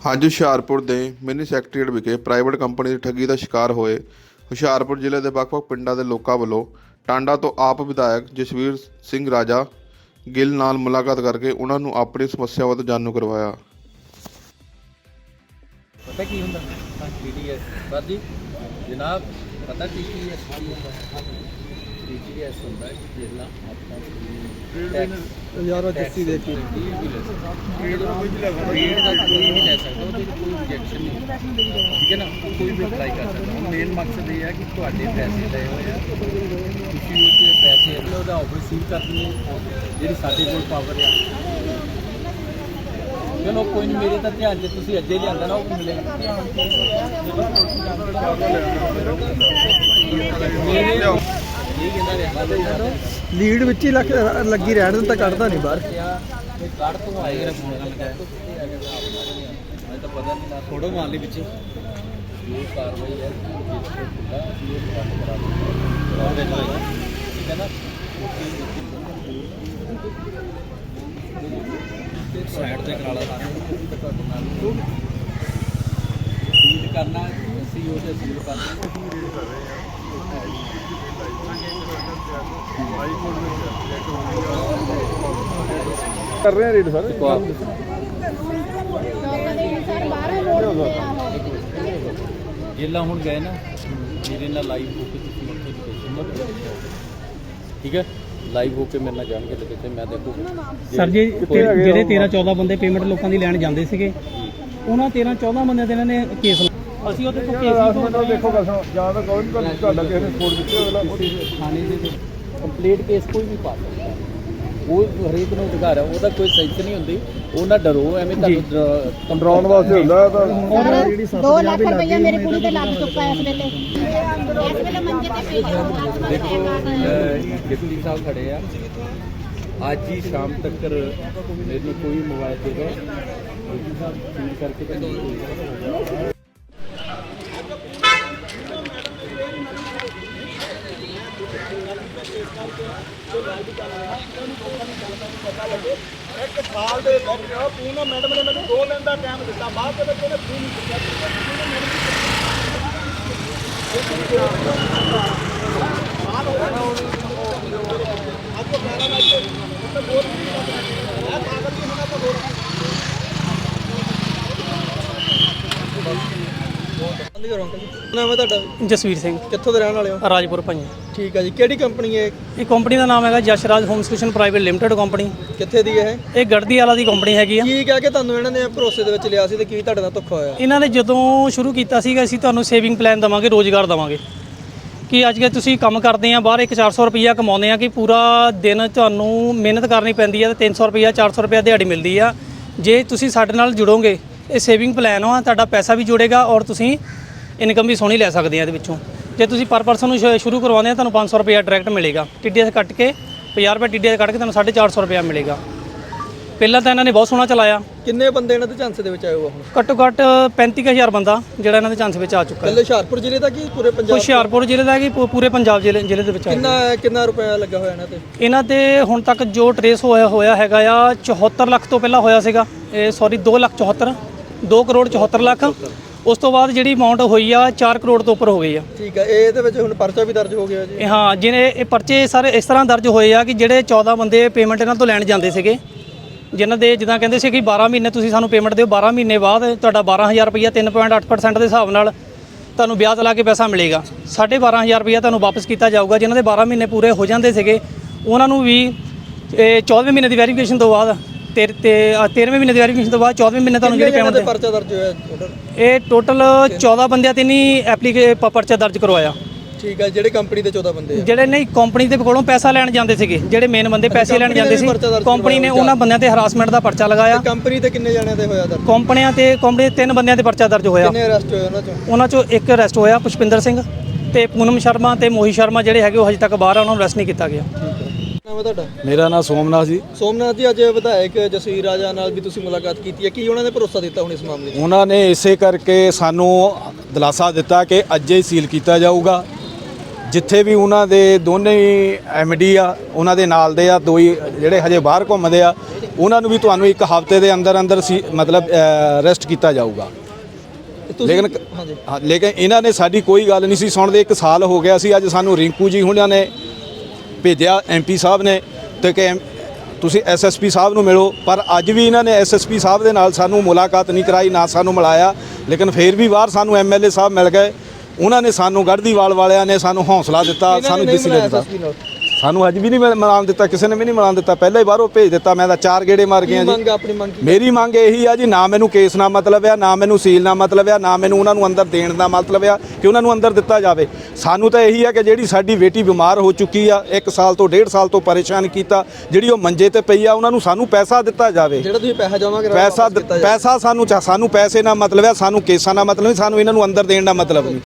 ਅੱਜ ਹੁਸ਼ਿਆਰਪੁਰ ਦੇ mini secretariat ਵਿਖੇ ਪ੍ਰਾਈਵੇਟ ਕੰਪਨੀ ਦੀ ਠੱਗੀ ਦਾ ਸ਼ਿਕਾਰ ਹੋਏ ਹੁਸ਼ਿਆਰਪੁਰ ਜ਼ਿਲ੍ਹੇ ਦੇ ਵੱਖ-ਵੱਖ ਪਿੰਡਾਂ ਦੇ ਲੋਕਾਂ ਵੱਲੋਂ ਟਾਂਡਾ ਤੋਂ ਆਪ ਵਿਧਾਇਕ ਜਸਵੀਰ ਸਿੰਘ ਰਾਜਾ ਗਿੱਲ ਨਾਲ ਮੁਲਾਕਾਤ ਕਰਕੇ ਉਹਨਾਂ ਨੂੰ ਆਪਣੀ ਸਮੱਸਿਆ ਤੋਂ ਜਾਣੂ ਕਰਵਾਇਆ। ਪਤਾ ਕੀ ਹੁੰਦਾ? ਟੀਟੀਐਸ ਜੀ ਜਨਾਬ, ਪਤਾ ਟੀਟੀਐਸ ਕੀ ਹੈ? ਕਿ ਜਿਹੜਾ ਆਪਾਂ ਟੈਕਸ ਯਾਰ ਜੱਸੀ ਦੇ ਕੇ। ਰੇਟ ਦਾ ਕੋਈ ਨਹੀਂ ਲੈ ਸਕਦਾ। ਉਹਦੇ 'ਚ ਕੋਈ objection ਨਹੀਂ। ਠੀਕ ਹੈ ਨਾ? ਕੋਈ ਵੀ ਅਪਲਾਈ ਕਰ ਸਕਦਾ। ਮੇਨ ਮਕਸਦ ਇਹ ਹੈ ਕਿ ਤੁਹਾਡੇ ਪੈਸੇ ਲਏ ਹੋਏ ਆ। ਤੁਸੀਂ ਉਹ 'ਚ ਪੈਸੇ ਅਗਲੇ ਉਹਦਾ ਆਫਰ ਸੀਲ ਕਰਨੀ ਹੈ ਜਿਹੜੀ ਸਾਡੇ ਕੋਲ ਪਾਵਰ ਆ। ਚਲੋ ਕੋਈ ਨਹੀਂ ਮੇਰੇ ਤਾਂ ਧਿਆਨ 'ਚ ਤੁਸੀਂ ਅੱਜੇ ਲਿਆਂਦਾ ਨਾ ਉਹ ਮਿਲੇਗਾ। ਮੇਰੇ ਲੀਡ ਵਿੱਚ ਹੀ ਲੱਗ- ਲੱਗੀ ਰਹਿਣ ਦਿੰਦਾ ਕੱਢਦਾ ਨਹੀਂ ਬਾਹਰ। ਕੱਢ ਤੋਂ ਆਏ ਰ ਫੋਨ ਨਾਲ ਲਗਾਇਆ ਮੈਂ ਤਾਂ ਪਤਾ ਨਹੀਂ ਨਾ। ਫੋਟੋ ਮਾਰ ਲਈ ਵਿੱਚ ਇਹ ਕਾਰਵਾਈ ਹੈ ਜਿਸ ਤੇ ਕਰਾ ਦਿੰਦੇ ਠੀਕ ਹੈ ਨਾ? ਸਾਈਡ ਤੇ ਕਰਾ ਲਾ। ਸਾਰਾ ਤੁਹਾਡੇ ਨਾਲ ਡੀਲ ਕਰਨਾ ਅਸੀਂ ਉਹਦੇ ਸੀਲ ਕਰਦੇ ਕਰ ਰਹੇ ਆ ਰੇਡ ਸਰ? ਜੇਲਾ ਹੁਣ ਗਏ ਨਾ ਮੇਰੇ ਨਾਲ ਲਾਈਵ ਹੋ ਕੇ ਤੁਸੀਂ ਉੱਥੇ ਲੋਕੇਸ਼ਨ। ਠੀਕ ਹੈ? ਲਾਈਵ ਹੋ ਕੇ ਮੇਰੇ ਨਾਲ ਜਾਣਗੇ ਲੋਕੇਸ਼ਨ ਮੈਂ ਦੇਖੋ। ਸਰ ਜੀ ਜਿਹੜੇ 13 14 ਬੰਦੇ ਪੇਮੈਂਟ ਲੋਕਾਂ ਦੀ ਲੈਣ ਜਾਂਦੇ ਸੀਗੇ ਉਹਨਾਂ 13 14 ਬੰਦਿਆਂ ਦੇ ਇਹਨਾਂ ਨੇ ਕੇਸ ਲਾ- ਅਸੀਂ ਉਹਦੇ ਕੋਲ ਕੇਸ ਨਹੀਂ ਦੇਖੋ ਗੱਲ ਸੁਣੋ ਜਾਂ ਤਾਂ ਕੋਈ ਨਹੀਂ ਤੁਹਾਡਾ ਕਿਸੇ ਨੇ ਸਪੋਰਟ ਕੀਤੀ ਅਗਲਾ ਥਾਣੇ ਦੇ ਕੰਪਲੀਟ ਕੇਸ ਕੋਈ ਵੀ ਪਾ ਸਕਦਾ ਹੈ। ਉਹ ਹਰੇਕ ਨੂੰ ਅਧਿਕਾਰ ਹੈ ਉਹਦਾ ਕੋਈ ਸੈਂਸ ਨਹੀਂ ਹੁੰਦੀ ਉਹ ਨਾ ਡਰੋ ਐਵੇਂ ਤੁਹਾਨੂੰ ਡਰਾਉਣ ਵਾਸਤੇ ਹੁੰਦਾ ਹੈ ਤਾਂ। 2 ਲੱਖ ਰੁਪਈਆ ਮੇਰੀ ਕੁੜੀ ਤੇ ਲੱਗ ਚੁੱਕਾ ਹੈ ਇਸ ਵੇਲੇ। ਇਸ ਵੇਲੇ ਮੰਜੇ ਤੇ ਪਈ ਹੈ ਦੇਖੋ ਅਹ, ਡਿਪਟੀ ਸਾਹਿਬ ਖੜੇ ਆ। ਅੱਜ ਹੀ ਸ਼ਾਮ ਤੱਕ ਮੈਨੂੰ ਕੋਈ ਮੋਬਾਈਲ ਦੇ ਦਿਓ। ਡਿਪਟੀ ਸਾਹਿਬ ਫੋਨ ਕਰਕੇ ਤੇ ਨਹੀਂ ਹੋਈ ਇੱਕ ਸਾਲ ਦੇ ਵਿੱਚ ਪੂਨਾ ਮੈਡਮ ਨੇ ਮੈਨੂੰ 2 ਦਿਨ ਦਾ ਟਾਈਮ ਦਿੱਤਾ ਬਾਅਦ ਦੇ ਵਿੱਚ ਉਹਨੇ ਫੋਨ ਨਹੀਂ ਚੁੱਕਿਆ ਬੰਦ ਕਰੋ ਅੰਕਲ ਜੀ। ਨਾਮ ਹੈ ਤੁਹਾਡਾ? ਜਸਵੀਰ ਸਿੰਘ। ਕਿੱਥੋਂ ਦੇ ਰਹਿਣ ਵਾਲੇ ਹੋ? ਰਾਜਪੁਰ ਭਾਈ। ਠੀਕ ਹੈ ਜੀ ਕਿਹੜੀ ਕੰਪਨੀ ਹੈ ਇਹ? ਕੰਪਨੀ ਦਾ ਨਾਮ ਹੈਗਾ Jashraj home solution private limited company ਕਿੱਥੇ ਦੀ ਹੈ ਇਹ ਗੜਦੀ ਵਾਲਾ ਦੀ ਕੰਪਨੀ ਹੈਗੀ ਆ। ਕੀ ਕਹਿ ਕੇ ਤੁਹਾਨੂੰ ਇਹਨਾਂ ਨੇ ਭਰੋਸੇ ਦੇ ਵਿੱਚ ਲਿਆ ਸੀ ਤੇ ਕੀ ਤੁਹਾਡੇ ਨਾਲ ਧੋਖਾ ਹੋਇਆ? ਇਹਨਾਂ ਨੇ ਜਦੋਂ ਸ਼ੁਰੂ ਕੀਤਾ ਸੀਗਾ ਅਸੀਂ ਤੁਹਾਨੂੰ ਸੇਵਿੰਗ ਪਲਾਨ ਦਵਾਂਗੇ ਰੋਜ਼ਗਾਰ ਦਵਾਂਗੇ। ਕਿ ਅੱਜ ਕੱਲ੍ਹ ਤੁਸੀਂ ਕੰਮ ਕਰਦੇ ਆ ਬਾਹਰ ਇੱਕ 400 ਰੁਪਈਆ ਕਮਾਉਂਦੇ ਆ ਕਿ ਪੂਰਾ ਦਿਨ ਤੁਹਾਨੂੰ ਮਿਹਨਤ ਕਰਨੀ ਪੈਂਦੀ ਆ ਤੇ 300 ਰੁਪਈਆ 400 ਰੁਪਈਆ ਦਿਹਾੜੀ ਮਿਲਦੀ ਆ। ਜੇ ਤੁਸੀਂ ਸਾਡੇ ਨਾਲ ਜੁੜੋਗੇ ਇਹ ਸੇਵਿੰਗ ਪਲਾਨ ਆ ਤੁਹਾਡਾ ਪੈਸਾ ਵੀ ਜੁੜੇਗਾ ਔਰ ਤੁਸੀਂ ਇਨਕਮ ਵੀ ਸੋਹਣੀ ਲੈ ਸਕਦੇ ਆ ਇਹਦੇ ਵਿੱਚੋਂ। ਜੇ ਤੁਸੀਂ ਪਰ ਪਰਸਨ ਨੂੰ ਸ਼ੁਰੂ ਕਰਵਾਉਂਦੇ ਆ ਤੁਹਾਨੂੰ 500 ਰੁਪਈਆ ਡਾਇਰੈਕਟ ਮਿਲੇਗਾ। ਟੀਡੀਐਸ ਕੱਟ ਕੇ 50 ਰੁਪਏ ਟੀਡੀਐਸ ਕੱਟ ਕੇ ਤੁਹਾਨੂੰ 450 ਰੁਪਈਆ ਮਿਲੇਗਾ। ਪਹਿਲਾਂ ਤਾਂ ਇਹਨਾਂ ਨੇ ਬਹੁਤ ਸੋਹਣਾ ਚਲਾਇਆ। ਕਿੰਨੇ ਬੰਦੇ ਇਹਨਾਂ ਦੇ ਝਾਂਸੇ ਦੇ ਵਿੱਚ ਆਏ ਹੋ ਹੁਣ? ਘੱਟੋ ਘੱਟ 35000 ਬੰਦਾ ਜਿਹੜਾ ਇਹਨਾਂ ਦੇ ਚਾਂਸ ਵਿੱਚ ਆ ਚੁੱਕਾ ਹੈ। ਕੱਲੇ ਹੁਸ਼ਿਆਰਪੁਰ ਜ਼ਿਲ੍ਹੇ ਦਾ ਕੀ ਪੂਰੇ ਪੰਜਾਬ ਹੁਸ਼ਿਆਰਪੁਰ ਜ਼ਿਲ੍ਹੇ ਦਾ ਕਿ ਪੂਰੇ ਪੰਜਾਬ ਜ਼ਿਲ੍ਹੇ ਜ਼ਿਲ੍ਹੇ ਦੇ ਵਿੱਚ ਕਿੰਨਾ ਕਿੰਨਾ ਰੁਪਇਆ ਲੱਗਾ ਹੋਇਆ ਇਹਨਾਂ ਤੇ? ਇਹਨਾਂ ਤੇ ਹੁਣ ਤੱਕ ਜੋ ਟਰੇਸ ਹੋਇਆ ਹੋਇਆ ਹੈਗਾ ਆ 74 ਲੱਖ ਤੋਂ ਪਹਿਲਾਂ ਹੋਇਆ ਸੀਗਾ। ਇਹ ਸੌਰੀ 2 ਲੱਖ 74 2 ਕਰੋੜ 74 ਲੱਖ। ਉਸ ਤੋਂ ਬਾਅਦ ਜਿਹੜੀ ਅਮਾਉਂਟ ਹੋਈ ਆ 4 ਕਰੋੜ ਤੋਂ ਉੱਪਰ ਹੋ ਗਈ ਆ। ਠੀਕ ਹੈ ਇਹ ਇਹਦੇ ਵਿੱਚ ਹੁਣ ਪਰਚਾ ਵੀ ਦਰਜ ਹੋ ਗਿਆ ਜੀ? ਇਹ ਹਾਂ ਜਿਹਨੇ ਇਹ ਪਰਚੇ ਸਾਰੇ ਇਸ ਤਰ੍ਹਾਂ ਦਰਜ ਹੋਏ ਆ ਕਿ ਜਿਹੜੇ 14 ਬੰਦੇ ਪੇਮੈਂਟ ਇਹਨਾਂ ਤੋਂ ਲੈਣ ਜਾਂਦੇ ਸੀਗੇ ਜਿਨ੍ਹਾਂ ਦੇ ਜਿੱਦਾਂ ਕਹਿੰਦੇ ਸੀ ਕਿ 12 ਮਹੀਨੇ ਤੁਸੀਂ ਸਾਨੂੰ ਪੇਮੈਂਟ ਦਿਓ 12 ਮਹੀਨੇ ਬਾਅਦ ਤੁਹਾਡਾ 12000 ਰੁਪਈਆ 3.8% ਦੇ ਹਿਸਾਬ ਨਾਲ ਤੁਹਾਨੂੰ ਵਿਆਜ ਲਾ ਕੇ ਪੈਸਾ ਮਿਲੇਗਾ। 12500 ਰੁਪਈਆ ਤੁਹਾਨੂੰ ਵਾਪਸ ਕੀਤਾ ਜਾਊਗਾ ਜਿਨ੍ਹਾਂ ਦੇ 12 ਮਹੀਨੇ ਪੂਰੇ ਹੋ ਜਾਂਦੇ ਸੀਗੇ ਉਹਨਾਂ ਨੂੰ ਵੀ ਇਹ 14ਵੇਂ ਮਹੀਨੇ ਦੀ ਵੈਰੀਫਿਕੇਸ਼ਨ ਤੋਂ ਬਾਅਦ ਤੇ ਤੇ 13ਵੇਂ ਮਹੀਨੇ ਦੀ ਵੈਰੀਫਿਕੇਸ਼ਨ ਤੋਂ ਬਾਅਦ 14ਵੇਂ ਮਹੀਨੇ ਤੁਹਾਨੂੰ ਜਿਹੜੀ ਪੇਮੈਂਟ ਤੇ ਪਰਚਾ ਦਰਜ ਹੋਇਆ total? ਇਹ ਟੋਟਲ 14 ਬੰਦਿਆਂ ਤੇ ਨਹੀਂ ਐਪਲੀਕੇ ਪਰਚਾ ਦਰਜ ਕਰਵਾਇਆ। ਠੀਕ ਹੈ ਜਿਹੜੇ ਕੰਪਨੀ ਦੇ 14 ਬੰਦੇ ਆ। ਜਿਹੜੇ ਨਹੀਂ ਕੰਪਨੀ ਦੇ ਕੋਲੋਂ ਪੈਸਾ ਲੈਣ ਜਾਂਦੇ ਸੀਗੇ ਜਿਹੜੇ ਮੇਨ ਬੰਦੇ ਪੈਸੇ ਲੈਣ company ਜਾਂਦੇ ਨੇ ਸੀ ਪਰਚਾ ਦਰਜ ਕੰਪਨੀ ਨੇ ਉਹਨਾਂ ਬੰਦਿਆਂ ਤੇ ਹਰਾਸਮੈਂਟ ਦਾ ਪਰਚਾ ਲਗਾਇਆ। ਕੰਪਨੀ ਤੇ ਕਿੰਨੇ ਜਣਿਆਂ ਤੇ ਹੋਇਆ ਦਰਜ? ਕੰਪਨੀਆਂ ਤੇ ਕੰਪਨੀ ਦੇ ਤਿੰਨ ਬੰਦਿਆਂ ਤੇ ਪਰਚਾ ਦਰਜ ਹੋਇਆ। ਕਿੰਨੇ ਅਰੈਸਟ ਹੋਏ ਉਹਨਾਂ ਚੋਂ? ਉਹਨਾਂ ਚੋਂ ਇੱਕ ਅਰੈਸਟ ਹੋਇਆ ਪੁਸ਼ਪਿੰਦਰ ਸਿੰਘ ਤੇ ਪੂਨਮ ਸ਼ਰਮਾ ਤੇ ਮੋਹੀ ਸ਼ਰਮਾ ਜਿਹੜੇ ਹੈਗੇ ਉਹ ਹਜੇ ਤੱਕ ਬਾਹਰ ਆ ਉਹਨਾਂ ਨੂੰ ਅਰੈਸਟ ਨਹੀਂ ਕੀਤਾ ਗਿਆ। ਨਾਮ ਹੈ ਤੁਹਾਡਾ? ਮੇਰਾ ਨਾਮ ਸੋਮਨਾਥ ਜੀ। ਸੋਮਨਾਥ ਜੀ ਅੱਜ ਵਿਧਾਇਕ ਜਸਵੀਰ ਰਾਜਾ ਨਾਲ ਵੀ ਤੁਸੀਂ ਮੁਲਾਕਾਤ ਕੀਤੀ ਹੈ। ਕੀ ਉਹਨਾਂ ਨੇ ਭਰੋਸਾ ਦਿੱਤਾ ਹੁਣ ਇਸ ਮਾਮਲੇ 'ਚ? ਉਹਨਾਂ ਨੇ ਇਸੇ ਕਰਕੇ ਸਾਨੂੰ ਦਿਲਾਸਾ ਦਿੱਤਾ ਕਿ ਅੱਜ ਹੀ ਸੀਲ ਕੀਤਾ ਜਾਊਗਾ। ਜਿੱਥੇ ਵੀ ਉਹਨਾਂ ਦੇ ਦੋਨੇ ਐਮਡੀ ਆ ਉਹਨਾਂ ਦੇ ਨਾਲ ਦੇ ਆ ਦੋ ਹੀ ਜਿਹੜੇ ਹਜੇ ਬਾਹਰ ਘੁੰਮਦੇ ਆ ਉਹਨਾਂ ਨੂੰ ਵੀ ਤੁਹਾਨੂੰ ਇੱਕ ਹਫ਼ਤੇ ਦੇ ਅੰਦਰ ਅੰਦਰ ਸੀ ਮਤਲਬ ਅਰੈਸਟ ਕੀਤਾ ਜਾਊਗਾ। ਲੇਕਿਨ ਹਾਂ, ਲੇਕਿਨ ਇਹਨਾਂ ਨੇ ਸਾਡੀ ਕੋਈ ਗੱਲ ਨਹੀਂ ਸੀ ਸੁਣਦੇ। ਇੱਕ ਸਾਲ ਹੋ ਗਿਆ ਸੀ ਅੱਜ ਸਾਨੂੰ ਰਿੰਕੂ ਜੀ ਹੁਣਾਂ ਨੇ ਭੇਜਿਆ ਐਮਪੀ ਸਾਹਿਬ ਨੇ ਤੇ ਕਿ ਤੁਸੀਂ ਐਸਐਸਪੀ ਸਾਹਿਬ ਨੂੰ ਮਿਲੋ ਪਰ ਅੱਜ ਵੀ ਇਹਨਾਂ ਨੇ ਐਸਐਸਪੀ ਸਾਹਿਬ ਦੇ ਨਾਲ ਸਾਨੂੰ ਮੁਲਾਕਾਤ ਨਹੀਂ ਕਰਾਈ ਨਾ ਸਾਨੂੰ ਮਿਲਾਇਆ। ਲੇਕਿਨ ਫਿਰ ਵੀ ਬਾਹਰ ਸਾਨੂੰ ਐਮਐਲਏ ਸਾਹਿਬ ਮਿਲ ਗਏ। ਉਹਨਾਂ ਨੇ ਸਾਨੂੰ ਗੜਦੀਵਾਲ ਵਾਲਿਆਂ ਨੇ ਸਾਨੂੰ ਹੌਸਲਾ ਦਿੱਤਾ ਸਾਨੂੰ ਦਿਸੀ ਦਿੱਤਾ। ਸਾਨੂੰ ਅੱਜ ਵੀ ਨਹੀਂ ਮਿਲ- ਮਿਲਾਉਣ ਦਿੱਤਾ ਕਿਸੇ ਨੇ ਵੀ ਨਹੀਂ ਮਿਲਾਉਣ ਦਿੱਤਾ। ਪਹਿਲਾਂ ਹੀ ਬਾਹਰੋਂ ਭੇਜ ਦਿੱਤਾ ਮੈਂ ਤਾਂ ਚਾਰ ਗੇੜੇ ਮਾਰ ਗਿਆ ਜੀ। ਆਪਣੀ ਮੰਗ ਮੇਰੀ ਮੰਗ ਇਹੀ ਆ ਜੀ ਨਾ ਮੈਨੂੰ ਕੇਸ ਨਾਲ ਮਤਲਬ ਆ ਨਾ ਮੈਨੂੰ ਸੀਲ ਨਾਲ ਮਤਲਬ ਆ ਨਾ ਮੈਨੂੰ ਉਹਨਾਂ ਨੂੰ ਅੰਦਰ ਦੇਣ ਦਾ ਮਤਲਬ ਆ ਕਿ ਉਹਨਾਂ ਨੂੰ ਅੰਦਰ ਦਿੱਤਾ ਜਾਵੇ। ਸਾਨੂੰ ਤਾਂ ਇਹੀ ਆ ਕਿ ਜਿਹੜੀ ਸਾਡੀ ਬੇਟੀ ਬਿਮਾਰ ਹੋ ਚੁੱਕੀ ਆ ਇੱਕ ਸਾਲ ਤੋਂ ਡੇਢ ਸਾਲ ਤੋਂ ਪਰੇਸ਼ਾਨ ਕੀਤਾ ਜਿਹੜੀ ਉਹ ਮੰਜੇ ਤੇ ਪਈ ਆ ਉਹਨਾਂ ਨੂੰ ਸਾਨੂੰ ਪੈਸਾ ਦਿੱਤਾ ਜਾਵੇ। ਜਿਹੜਾ ਤੁਸੀਂ ਪੈਸਾ ਕਰਾਇਆ ਪੈਸਾ ਪੈਸਾ ਸਾਨੂੰ ਸਾਨੂੰ ਪੈਸੇ ਨਾਲ ਮਤਲਬ ਆ ਸਾਨੂੰ ਕੇਸਾਂ ਨਾਲ ਮਤਲਬ ਨਹੀਂ ਸਾਨੂੰ ਇਹਨਾਂ ਨੂੰ ਅੰਦਰ ਦੇਣ ਦਾ ਮਤਲਬ ਨਹੀਂ।